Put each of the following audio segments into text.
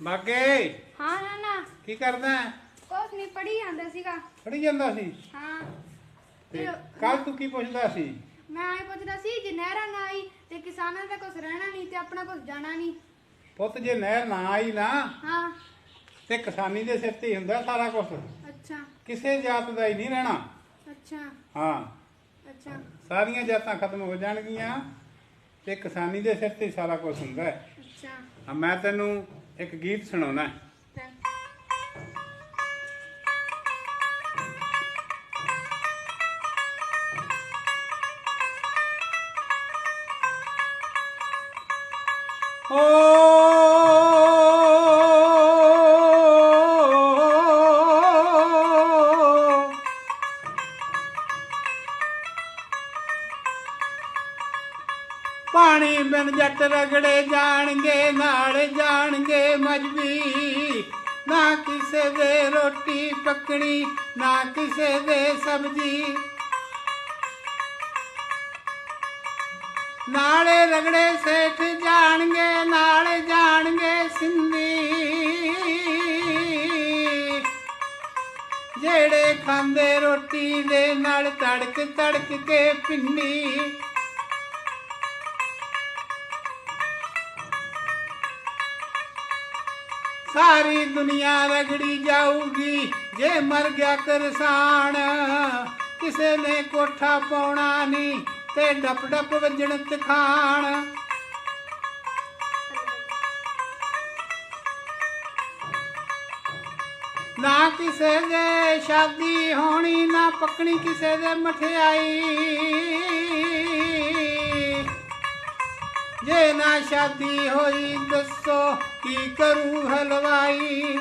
ਬਾਗੇ ਹਾਂ ਨਾ ਨਾ। ਕੀ ਕਰਦਾ? ਕੁਛ ਨਹੀਂ ਪੜੀ ਜਾਂਦਾ ਸੀਗਾ। ਪੜੀ ਜਾਂਦਾ ਸੀ? ਹਾਂ। ਤੇ ਕੱਲ ਤੂੰ ਕੀ ਪੁੱਛਦਾ ਸੀ? ਮੈਂ ਇਹ ਪੁੱਛਦਾ ਸੀ ਜੇ ਨਹਿਰਾਂ ਨਾ ਆਈ ਤੇ ਕਿਸਾਨਾਂ ਦਾ ਕੁਝ ਰਹਿਣਾ ਨਹੀਂ ਤੇ ਆਪਣਾ ਕੁਝ ਜਾਣਾ ਨਹੀਂ ਪੁੱਤ ਜੇ ਨਹਿਰ ਨਾ ਆਈ ਨਾ ਹਾਂ। ਤੇ ਕਿਸਾਨੀ ਦੇ ਸਿਰ ਤੇ ਹੀ ਹੁੰਦਾ ਸਾਰਾ ਕੁਝ ਅੱਛਾ। ਕਿਸੇ ਜਾਤ ਦਾ ਹੀ ਨਹੀਂ ਰਹਿਣਾ। ਅੱਛਾ। ਹਾਂ। ਅੱਛਾ। ਸਾਰੀਆਂ ਜਾਤਾਂ ਖਤਮ ਹੋ ਜਾਣਗੀਆਂ ਤੇ ਕਿਸਾਨੀ ਦੇ ਸਿਰ ਤੇ ਹੀ ਸਾਰਾ ਕੁਝ ਹੁੰਦਾ। ਹੈ ਅੱਛਾ। ਹਾਂ, ਮੈਂ ਤੈਨੂੰ ਇੱਕ ਗੀਤ ਸੁਣਾਉਣਾ ਹੈ। ਤੇ ਓ ਪਾਣੀ ਬਿਨ ਜੱਟ ਰਗੜੇ ਜਾਣਗੇ, ਨਾਲ ਜਾਣਗੇ ਮਜਬੀ। ਨਾ ਕਿਸੇ ਦੇ ਰੋਟੀ ਪੱਕਣੀ, ਨਾ ਕਿਸੇ ਦੇ ਸਬਜੀ। ਨਾਲੇ ਰਗੜੇ ਸੇਠ ਜਾਣਗੇ, ਨਾਲੇ ਜਾਣਗੇ ਸਿੰਧੀ। ਜਿਹੜੇ ਖਾਂਦੇ ਰੋਟੀ ਦੇ ਨਾਲ ਤੜਕ ਤੜਕ ਕੇ ਪਿੰਡੀ ਸਾਰੀ ਦੁਨੀਆ ਰਗੜੀ ਜਾਊਗੀ, ਜੇ ਮਰ ਗਿਆ ਕਿਸਾਨ। ਕਿਸੇ ਨੇ ਕੋਠਾ ਪਾਉਣਾ ਨਹੀਂ ਤੇ ਡੱਪ ਡੱਪ ਵੱਜਣ ਤਖਾਣ। ਨਾ ਕਿਸੇ ਦੇ ਸ਼ਾਦੀ ਹੋਣੀ, ਨਾ ਪੱਕਣੀ ਕਿਸੇ ਦੇ ਮਠਿਆਈ। ਜੇ ਨਾ ਸ਼ਾਦੀ ਹੋਈ, ਦੱਸੋ ਕੀ ਕਰੂ ਹਲਵਾਈ?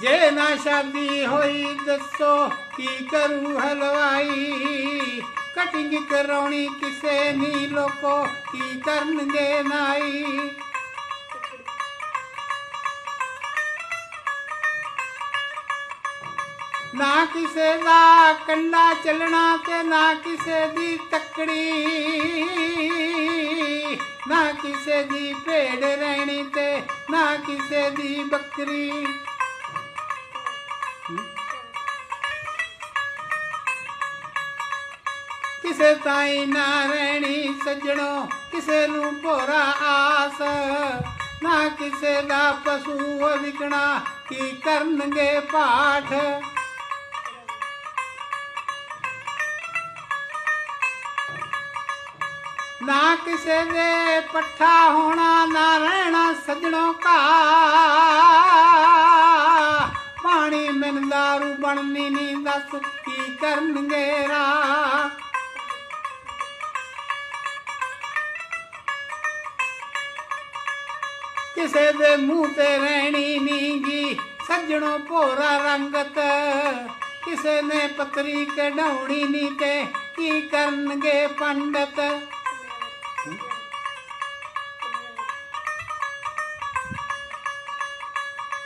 ਜੇ ਨਾ ਸ਼ਾਦੀ ਹੋਈ, ਦੱਸੋ ਕੀ ਕਰੂ ਹਲਵਾਈ? ਕਟਿੰਗ ਕਰਾਉਣੀ ਕਿਸੇ ਨਹੀਂ ਲੋਕੋ ਕੀ ਕਰਨਗੇ ਨਾਈ? ਨਾ ਕਿਸੇ ਦਾ ਕੰਡਾ ਚੱਲਣਾ ਤੇ ਨਾ ਕਿਸੇ ਦੀ ਤੱਕੜੀ। ਨਾ ਕਿਸੇ ਦੀ ਭੇੜ ਰਹਿਣੀ ਤੇ ਨਾ ਕਿਸੇ ਦੀ ਬੱਕਰੀ। ਕਿਸੇ ਤਾਈ ਨਾ ਰਹਿਣੀ ਸੱਜਣੋ, ਕਿਸੇ ਨੂੰ ਭੋਰਾ ਆਸ। ਨਾ ਕਿਸੇ ਦਾ ਪਸ਼ੂ ਵਿਕਣਾ, ਕੀ ਕਰਨਗੇ ਪਾਠ? ਨਾ ਕਿਸੇ ਦੇ ਪੱਠਾ ਹੋਣਾ, ਨਾ ਰਹਿਣਾ ਸੱਜਣੋ ਘਾ ਪਾਣੀ ਮਿਲ ਦਾਰੂ ਬਣਨੀ ਨਹੀਂ ਦੱਸ ਕੀ ਕਰਨਗੇ ਰਾ ਕਿਸੇ ਦੇ ਮੂੰਹ ਤੇ ਰਹਿਣੀ ਨੀਗੀ ਸੱਜਣੋ ਭੋਰਾ ਰੰਗਤ। ਕਿਸੇ ਨੇ ਪਤਰੀ ਕਢਾਉਣੀ ਨੀ ਤੇ ਕੀ ਕਰਨਗੇ ਪੰਡਤ?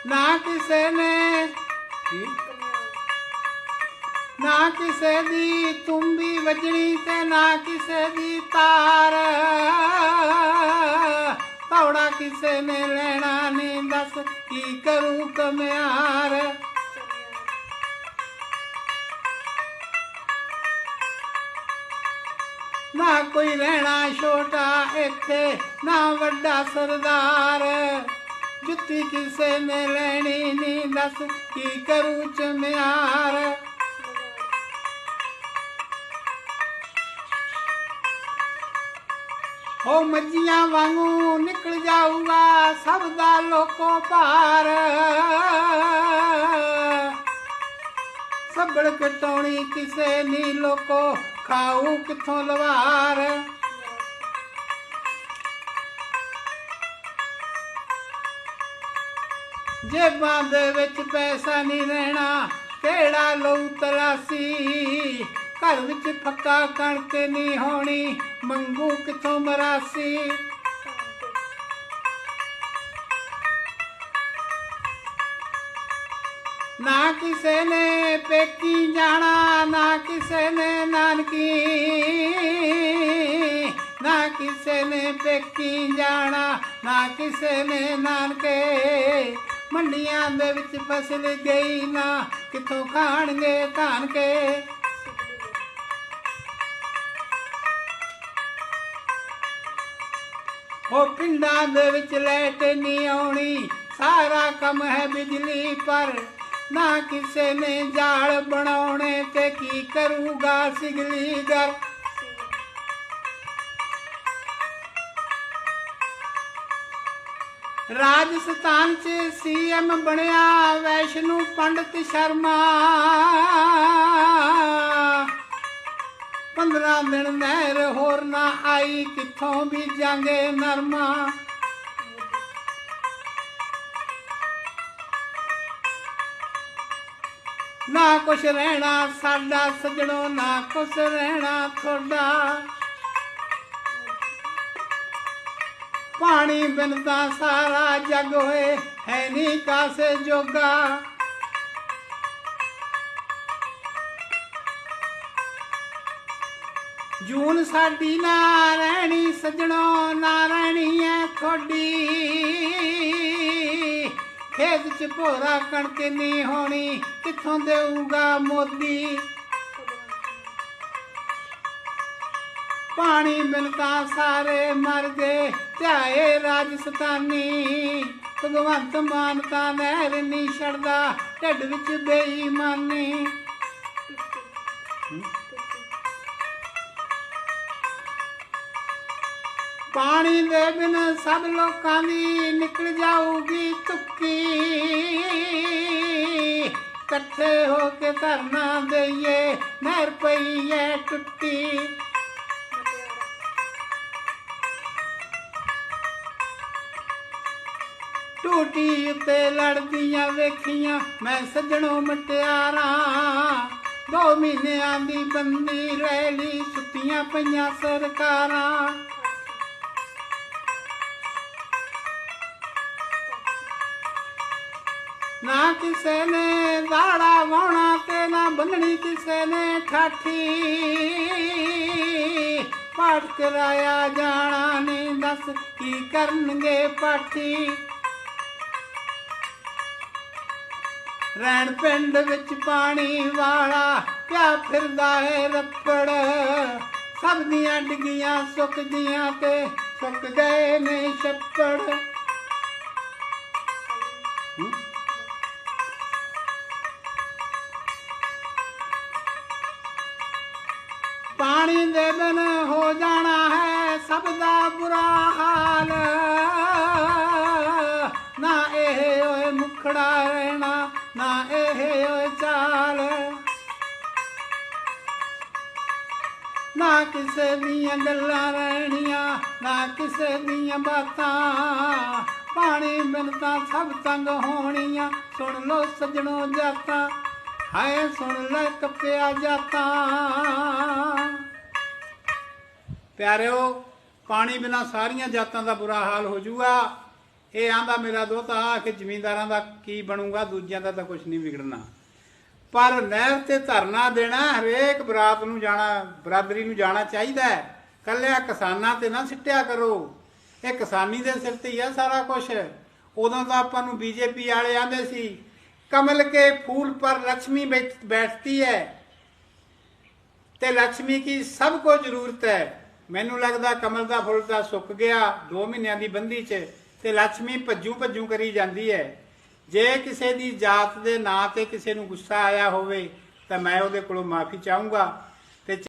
ਨਾ ਕਿਸੇ ਨੇ ਕੀ? ਨਾ ਕਿਸੇ ਦੀ ਤੁੰਬੀ ਵੱਜਣੀ ਤੇ ਨਾ ਕਿਸੇ ਦੀ ਤਾਰ ਤੌੜਾ ਕਿਸੇ ਨੇ ਲੈਣਾ ਨਹੀਂ ਦੱਸ ਕੀ ਕਰੂ ਕਮਿਆਰ ਨਾ ਕੋਈ ਰਹਿਣਾ ਛੋਟਾ ਇੱਥੇ, ਨਾ ਵੱਡਾ ਸਰਦਾਰ ਜੁੱਤੀ ਕਿਸੇ ਨੇ ਲੈਣੀ ਨਹੀਂ ਦੱਸ ਕੀ ਕਰੂ ਚਮਿਆਰ? ਹੋ ਮੱਝੀਆਂ ਵਾਂਗੂ ਨਿਕਲ ਜਾਊਗਾ ਸਭ ਦਾ ਲੋਕੋ ਭਾਰ। ਸੱਬੜ ਕਟਾਉਣੀ ਕਿਸੇ ਨਹੀਂ ਲੋਕੋ ਖਾਊ ਕਿੱਥੋਂ ਲਵਾਰ? ਜੇਬਾਂ ਦੇ ਵਿੱਚ ਪੈਸਾ ਨਹੀਂ ਰਹਿਣਾ, ਕਿਹੜਾ ਲਊ ਤਰਾਸੀ ਘਰ ਵਿੱਚ ਫੱਕਾ ਕਣਕ ਨਹੀਂ ਹੋਣੀ, ਮੰਗੂ ਕਿੱਥੋਂ ਮਰਾਸੀ? ਨਾ ਕਿਸੇ ਨੇ ਪੇਕੀ ਜਾਣਾ, ਨਾ ਕਿਸੇ ਨੇ ਨਾਨਕੀ। ਨਾ ਕਿਸੇ ਨੇ ਪੇਕੀ ਜਾਣਾ, ਨਾ ਕਿਸੇ ਨੇ ਨਾਨਕੇ। ਮੰਡੀਆਂ ਦੇ ਵਿੱਚ ਫਸਲ ਗਈ ਨਾ, ਕਿੱਥੋਂ ਖਾਣਗੇ ਧਾਨ ਕੇ? ਉਹ ਪਿੰਡਾਂ ਦੇ ਵਿੱਚ ਲੈਟ ਨਹੀਂ ਆਉਣੀ, ਸਾਰਾ ਕੰਮ ਹੈ ਬਿਜਲੀ ਪਰ। ਨਾ ਕਿਸੇ ਨੇ ਜਾਲ ਬਣਾਉਣੇ ਤੇ ਕੀ ਕਰੂਗਾ ਸਿਗਲੀ ਗਰ ਰਾਜਸਥਾਨ ਚ ਸੀਐਮ ਬਣਿਆ, ਵੈਸ਼ਨੂ ਪੰਡਤ ਸ਼ਰਮਾ। 15 ਦਿਨ ਨਹਿਰ ਹੋਰ ਨਾ ਆਈ, ਕਿੱਥੋਂ ਵੀ ਜਾਂਗੇ ਨਰਮਾ। ਨਾ ਕੁਛ ਰਹਿਣਾ ਸਾਡਾ ਸਜਣੋ, ਨਾ ਕੁਛ ਰਹਿਣਾ ਤੁਹਾਡਾ। ਪਾਣੀ ਬਿਨ ਤਾਂ ਸਾਰਾ ਜਗ ਹੋਏ, ਹੈ ਨਹੀਂ ਕਾਸੇ ਜੋਗਾ। ਜੂਨ ਸਾਡੀ ਨਾ ਰਹਿਣੀ ਸਜਣੋ ਨਾ ਰਹਿਣੀ ਐ ਥੋੜੀ ਖੇਤ ਚ ਭੋਰਾ ਕਣਕ ਨਹੀਂ ਹੋਣੀ, ਕਿੱਥੋਂ ਦੇਊਗਾ ਮੋਦੀ? ਪਾਣੀ ਬਿਨ ਤਾਂ ਸਾਰੇ ਮਰ ਗਏ ਧਿਆਏ ਰਾਜਸਥਾਨੀ, ਭਗਵੰਤ ਮਾਨ ਤਾਂ ਨਹਿਰ ਨਹੀਂ ਛੱਡਦਾ, ਢਿੱਡ ਵਿੱਚ ਬੇਈਮਾਨੀ। ਪਾਣੀ ਦੇ ਬਿਨ ਸਭ ਲੋਕਾਂ ਦੀ ਨਿਕਲ ਜਾਊਗੀ ਤੁੱਕੀ ਇਕੱਠੇ ਹੋ ਕੇ ਧਰਨਾ ਦੇਈਏ, ਨਹਿਰ ਪਈ ਐ ਟੁੱਟੀ। ਟੂਟੀ ਉੱਤੇ ਲੜਦੀਆਂ ਵੇਖੀਆਂ, ਮੈਂ ਸੱਜਣੋਂ ਮਟਿਆਰਾਂ। ਦੋ ਮਹੀਨਿਆਂ ਦੀ ਬੰਦੀ ਰੈਲੀ ਸੁੱਤੀਆਂ ਪਈਆਂ ਸਰਕਾਰਾਂ। ਨਾ ਕਿਸੇ ਨੇ ਦਾੜਾ ਵਾਉਣਾ ਤੇ ਨਾ ਬੰਨਣੀ ਕਿਸੇ ਨੇ ਠਾਠੀ। ਪਾਠ ਕਰਾਇਆ ਜਾਣਾ ਨਹੀਂ ਦੱਸ ਕੀ ਕਰਨਗੇ ਪਾਠੀ। ਰੈਣ ਪਿੰਡ ਵਿੱਚ ਪਾਣੀ ਵਾਲਾ, ਕਿਆ ਫਿਰਦਾ ਹੈ ਰੱਪੜ? ਸਭ ਦੀਆਂ ਡਿੱਗੀਆਂ ਸੁੱਕਦੀਆਂ ਤੇ ਸੁੱਕ ਗਏ ਨੇ ਛੱਪੜ। ਪਾਣੀ ਦੇ ਬਿਨ ਹੋ ਜਾਣਾ ਹੈ ਸਭ ਦਾ ਬੁਰਾ ਹਾਲ। ਨਾ ਇਹ ਓਏ ਮੁਖੜਾ ਰਹਿਣਾ ਨਾ ਇਹ ਓਏ ਚਾਲ। ਨਾ ਕਿਸੇ ਦੀਆਂ ਗੱਲਾਂ ਰਹਿਣੀਆਂ, ਨਾ ਕਿਸੇ ਦੀਆਂ ਬਾਤਾਂ। ਪਾਣੀ ਬਿਨ ਸਭ ਤੰਗ ਹੋਣੀਆਂ। ਸੁਣ ਲੋ ਸਜਣੋ ਜਾਤਾਂ, ਹਾਏ ਸੁਣ ਲੈ ਕੱਪਿਆ ਜਾਤਾਂ। ਪਿਆਰਿਓ, ਪਾਣੀ ਬਿਨਾ ਸਾਰੀਆਂ ਜਾਤਾਂ ਦਾ ਬੁਰਾ ਹਾਲ ਹੋ ਜਾਊਗਾ ਇਹ ਆਂਦਾ ਮੇਰਾ ਦੋਤਾ ਆ ਕਿ ਜ਼ਮੀਂਦਾਰਾਂ ਦਾ ਕੀ ਬਣੂਗਾ, ਦੂਜਿਆਂ ਦਾ ਤਾਂ ਕੁਝ ਨਹੀਂ ਵਿਗੜਨਾ। ਪਰ ਨਹਿਰ ਤੇ ਧਰਨਾ ਦੇਣਾ, ਹਰੇਕ ਬਰਾਤ ਨੂੰ ਜਾਣਾ, ਬਰਾਦਰੀ ਨੂੰ ਜਾਣਾ ਚਾਹੀਦਾ ਹੈ। ਕੱਲਿਆ ਕਿਸਾਨਾਂ ਤੇ ਨਾ ਸਿੱਟਿਆ ਕਰੋ। ਇਹ ਕਿਸਾਨੀ ਦੇ ਸਿਰ ਤੇ ਹੀ ਆ ਸਾਰਾ ਕੁਝ ਉਦੋਂ ਤਾਂ ਆਪਾਂ ਨੂੰ ਬੀਜੇਪੀ ਵਾਲੇ ਆਂਦੇ ਸੀ, ਕਮਲ ਕੇ ਫੂਲ ਪਰ ਲక్ష్ਮੀ ਬੈਠਦੀ ਹੈ। ਤੇ ਲక్ష్ਮੀ ਕੀ ਸਭ ਕੋ ਜ਼ਰੂਰਤ ਹੈ। ਮੈਨੂੰ ਲੱਗਦਾ ਕਮਲ ਦਾ ਫੁੱਲ ਤਾਂ ਸੁੱਕ ਗਿਆ 2 ਮਹੀਨਿਆਂ ਦੀ ਬੰਦੀ 'ਚ। ਤੇ ਲక్ష్ਮੀ ਭੱਜੂ ਭੱਜੂ ਕਰੀ ਜਾਂਦੀ ਹੈ। ਜੇ ਕਿਸੇ ਦੀ ਜਾਤ ਦੇ ਨਾਂ ਤੇ ਕਿਸੇ ਨੂੰ ਗੁੱਸਾ ਆਇਆ ਹੋਵੇ, ਤਾਂ ਮੈਂ ਉਹਦੇ ਕੋਲੋਂ ਮਾਫੀ ਚਾਹੂੰਗਾ।